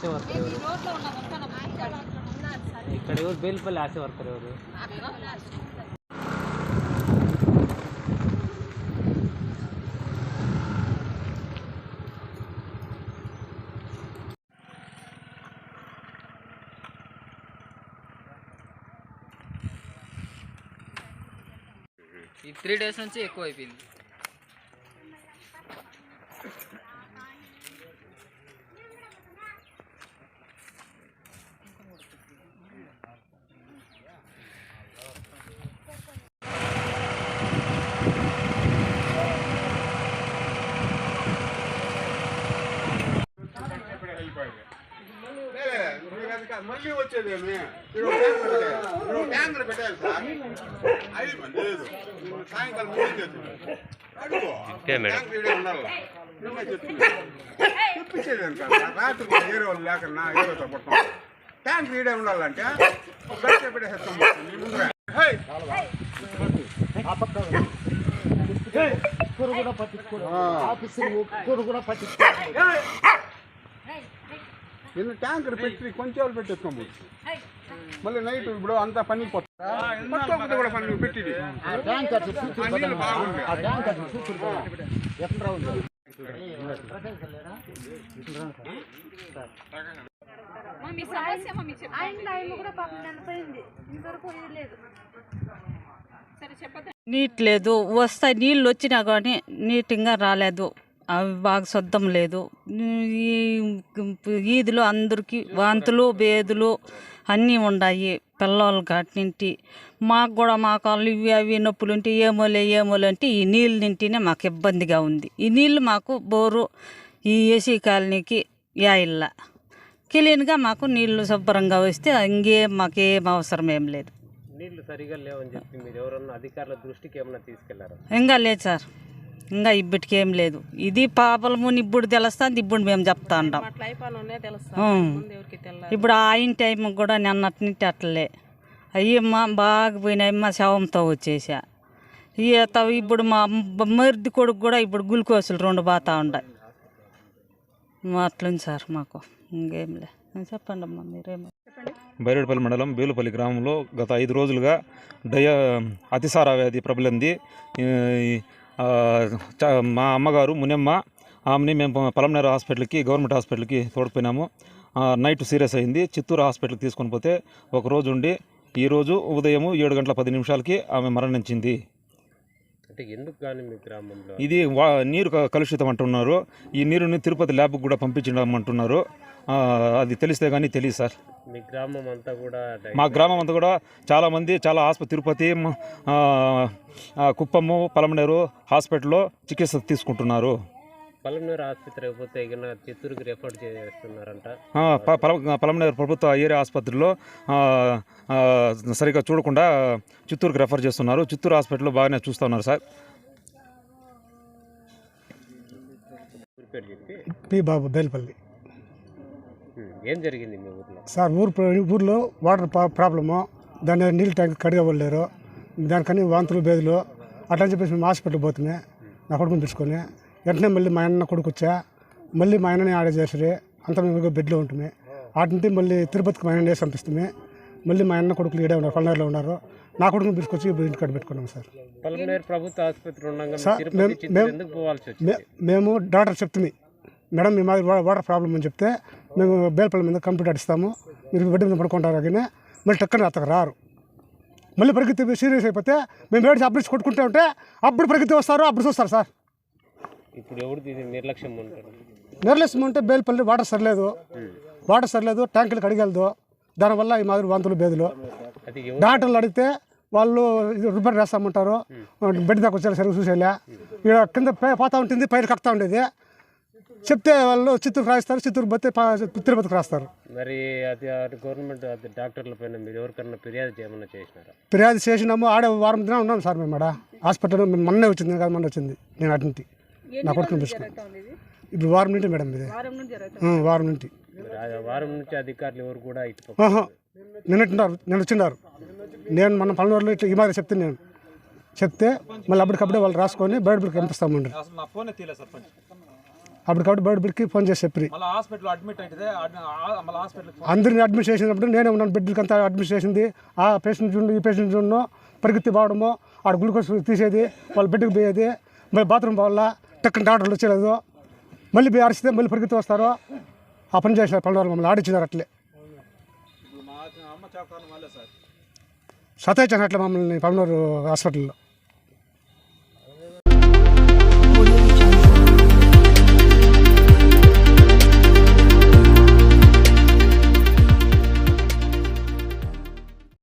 ఆశ worker ఎవరు? ఇక్కడ ఎవరు? బేలుపల్లి ఆశ వర్కర్ ఎవరు? ఈ త్రీ డేస్ నుంచి ఎక్కువ అయిపోయింది మళ్ళీ వచ్చేదేమి ట్యాంకర్ పెట్టాలి సార్ అది లేదు సాయంకాలం మూడు చేస్తుంది అడుగు ట్యాంకర్ ఈడే ఉండాలి నువ్వే చెప్తున్నా చెప్పించేదేం కాదు రాత్రి కూడా హీరో వాళ్ళు లేకన్నా హీరోతో పడతాం ట్యాంకర్ ఈడే ఉండాలంటే బయట పెట్టేస్తాం నీ ముందర హే నిన్న ట్యాంకర్ పెట్టి కొంచెం వాళ్ళు పెట్టేసుకోవచ్చు మళ్ళీ నైట్ ఇప్పుడు అంతా పని కొత్త కూడా పని పెట్టి నీళ్ళు బాగుంది మీ సమస్య మమ్మీ చెప్పండి. ఆయన టైం కూడా పాపం చనిపోయింది ఇంతవరకు ఇది లేదు. సరే చెప్పదు నీట్ లేదు. వస్తాయి నీళ్ళు వచ్చినా కానీ నీట్గా రాలేదు. అవి బాగా శుద్ధం లేదు. ఈ ఈదులో అందరికీ వాంతులు బేదులు అన్నీ ఉన్నాయి పిల్లలు కాటినింటి మాకు కూడా మా కాళ్ళు ఇవి అవి నొప్పులు ఉంటే ఏమోలే ఏమోలే అంటే ఈ నీళ్ళు నింటినే మాకు ఇబ్బందిగా ఉంది. ఈ నీళ్ళు మాకు బోరు ఈ ఏసీ కాలనీకి యాయిల్ల. క్లీన్గా మాకు నీళ్ళు శుభ్రంగా వస్తే ఇంకేం మాకేం అవసరం ఏం లేదు. నీళ్ళు సరిగా లేవని చెప్పి మీరు ఎవరన్నా అధికారుల దృష్టికి ఏమన్నా తీసుకెళ్ళారా? ఇంకా లేదు సార్. ఇంకా ఇప్పటికి ఏం లేదు. ఇది పాపలము ఇప్పుడు తెలుస్తుంది ఇప్పుడు మేము చెప్తా ఉంటాం. ఇప్పుడు ఆయన టైం కూడా నిన్నటి అట్లే. అయ్యమ్మ బాగా పోయినాయమ్మ శవంతో వచ్చేసా. ఈత ఇప్పుడు మా మరిది కొడుకు కూడా ఇప్పుడు గ్లూకోజులు రెండు బాతా ఉన్నాయి అట్లుంది సార్ మాకు. ఇంకేం లే. చెప్పండి అమ్మా మీరేమో బైరేడుపల్లి మండలం బేలుపల్లి గ్రామంలో గత ఐదు రోజులుగా డయా అతిసార వ్యాధి ప్రబలింది. ఆ, మా అమ్మగారు మునెమ్మ ఆమెని మేము పలంనేరు హాస్పిటల్కి గవర్నమెంట్ హాస్పిటల్కి తోడిపోయినాము. నైట్ సీరియస్ అయింది. చిత్తూరు హాస్పిటల్కి తీసుకొని పోతే ఒక రోజు ఉండి ఈరోజు ఉదయం ఏడు గంటల పది నిమిషాలకి ఆమె మరణించింది. అంటే ఎందుకు కానీ మీ గ్రామంలో? ఇది నీరు కలుషితం అంటున్నారు. ఈ నీరుని తిరుపతి ల్యాబ్కి కూడా పంపించడం అంటున్నారు. అది తెలిస్తే కానీ తెలియదు సార్. మీ గ్రామం అంతా కూడా మా గ్రామం అంతా కూడా చాలామంది చాలా ఆసుపత్రి తిరుపతి కుప్పము పలమనేరు హాస్పిటల్లో చికిత్స తీసుకుంటున్నారు. పలమనేరు ఆసుపత్రి అయిపోతే ఇక చిత్తూరుకి రెఫర్ చేస్తున్నారంట? పలమనేరు ప్రభుత్వ ఏరియా ఆసుపత్రిలో సరిగ్గా చూడకుండా చిత్తూరుకి రెఫర్ చేస్తున్నారు. చిత్తూరు హాస్పిటల్లో బాగానే చూస్తూ ఉన్నారు సార్. పి బాబు బేల్పల్లి. ఏం జరిగింది మీ ఊర్లో? సార్ ఊరు ఊర్లో వాటర్ ప్రా- ప్రాబ్లము. దాన్ని నీళ్ళు ట్యాంక్ కడిగవలేరు దానికని వాంతులు బేదులు అట్లా చెప్పేసి మేము హాస్పిటల్ పోతున్నాయి. నా కొడుకుని తీసుకొని వెంటనే మళ్ళీ మా అన్న కొడుకు వచ్చా మళ్ళీ మా ఆయనని ఆడే చేసి అంతా మేము బెడ్లో ఉంటుంది వాటి నుండి మళ్ళీ తిరుపతికి మా ఆయన వేసి పంపిస్తుంది మళ్ళీ మా అన్న కొడుకులు ఈడే ఉన్నారు పల్నాడులో ఉన్నారు. నా కొడుకుని తీసుకొచ్చి ఇంటికాడ పెట్టుకున్నాం సార్. ప్రభుత్వ ఆసుపత్రి మేము- డాక్టర్ చెప్తుంది మేడం మీ మాది వాటర్ ప్రాబ్లం అని చెప్తే మేము బేల్పల్లి మీద కంప్యూటర్ ఇస్తాము మీరు బెడ్ మీద పడుకుంటారు కానీ మళ్ళీ టక్కన అతను రారు. మళ్ళీ పరిగెత్తి సీరియస్ అయిపోతే మేము ఏడు అప్పుడు కొట్టుకుంటూ ఉంటే అప్పుడు పరిగెత్తి వస్తారు అప్పుడు చూస్తారు సార్. ఇప్పుడు ఎవరు నిర్లక్ష్యం ఉంటారు నిర్లక్ష్యం ఉంటే బేల్పల్లి వాటర్ సరిలేదు. వాటర్ సరిలేదు ట్యాంకులు కడిగలదు దానివల్ల ఈ మాదిరి వాంతులు బేదులు డాక్టర్లు అడిగితే వాళ్ళు రిపేర్ చేస్తామంటారు బెడ్ దాకా వచ్చారు సరిగ్గా చూసేలే. ఇక్కడ కింద పోతా ఉంటుంది పైన కక్తా ఉండేది. చెప్తే వాళ్ళు చిత్తూరు రాస్తారు చిత్తూరు పోతే తిరుపతికి రాస్తారు. మరి అది గవర్నమెంట్ డాక్టర్ల పైన మీరు ఎవరికన్నా ఫిర్యాదు చేయమన్నా చేసినారా? ఫిర్యాదు చేసినాము. ఆడే వారం దిన ఉన్నాం సార్ మేము ఆడ. హాస్పిటల్ మొన్నే వచ్చింది కాదు మొన్న వచ్చింది. నేను అటు నా కొడుకు పిలుచుకున్నాను ఇప్పుడు వారం నుండి మేడం ఇది. వారం నుండి వారం నుంచి అధికారులు ఎవరు కూడా నిన్నట్టున్నారు నేను వచ్చిన్నారు నేను మన పల్లెటూరులో ఇట్లా ఈ మాదిరి చెప్తాను నేను. చెప్తే మళ్ళీ అప్పటికప్పుడే వాళ్ళు రాసుకొని బయట బిడ్డకి పంపిస్తామండి అప్పటికప్పుడు బయట బిడ్డకి ఫోన్ చేసి చెప్పి అందరిని అడ్మిట్ చేసినప్పుడు నేనే ఉన్నాను బిడ్డలకి అంతా అడ్మిట్ చేసింది. ఆ పేషెంట్ చూడు ఈ పేషెంట్ చూడను పరిగెత్తి పోవడము ఆడ గ్లూకోజ్ తీసేది వాళ్ళ బిడ్డకు పోయేది మరి బాత్రూమ్ పోవాలా టక్కన డాక్టర్లు వచ్చేలేదు మళ్ళీ పోయి అరిస్తే మళ్ళీ పరిగెత్తి వస్తారు. ఆ పని చేసిన పల్లెవారు మమ్మల్ని ఆడించినారు అట్లే. సతాయించారు అట్లా మమ్మల్ని పల్లెవారు హాస్పిటల్లో.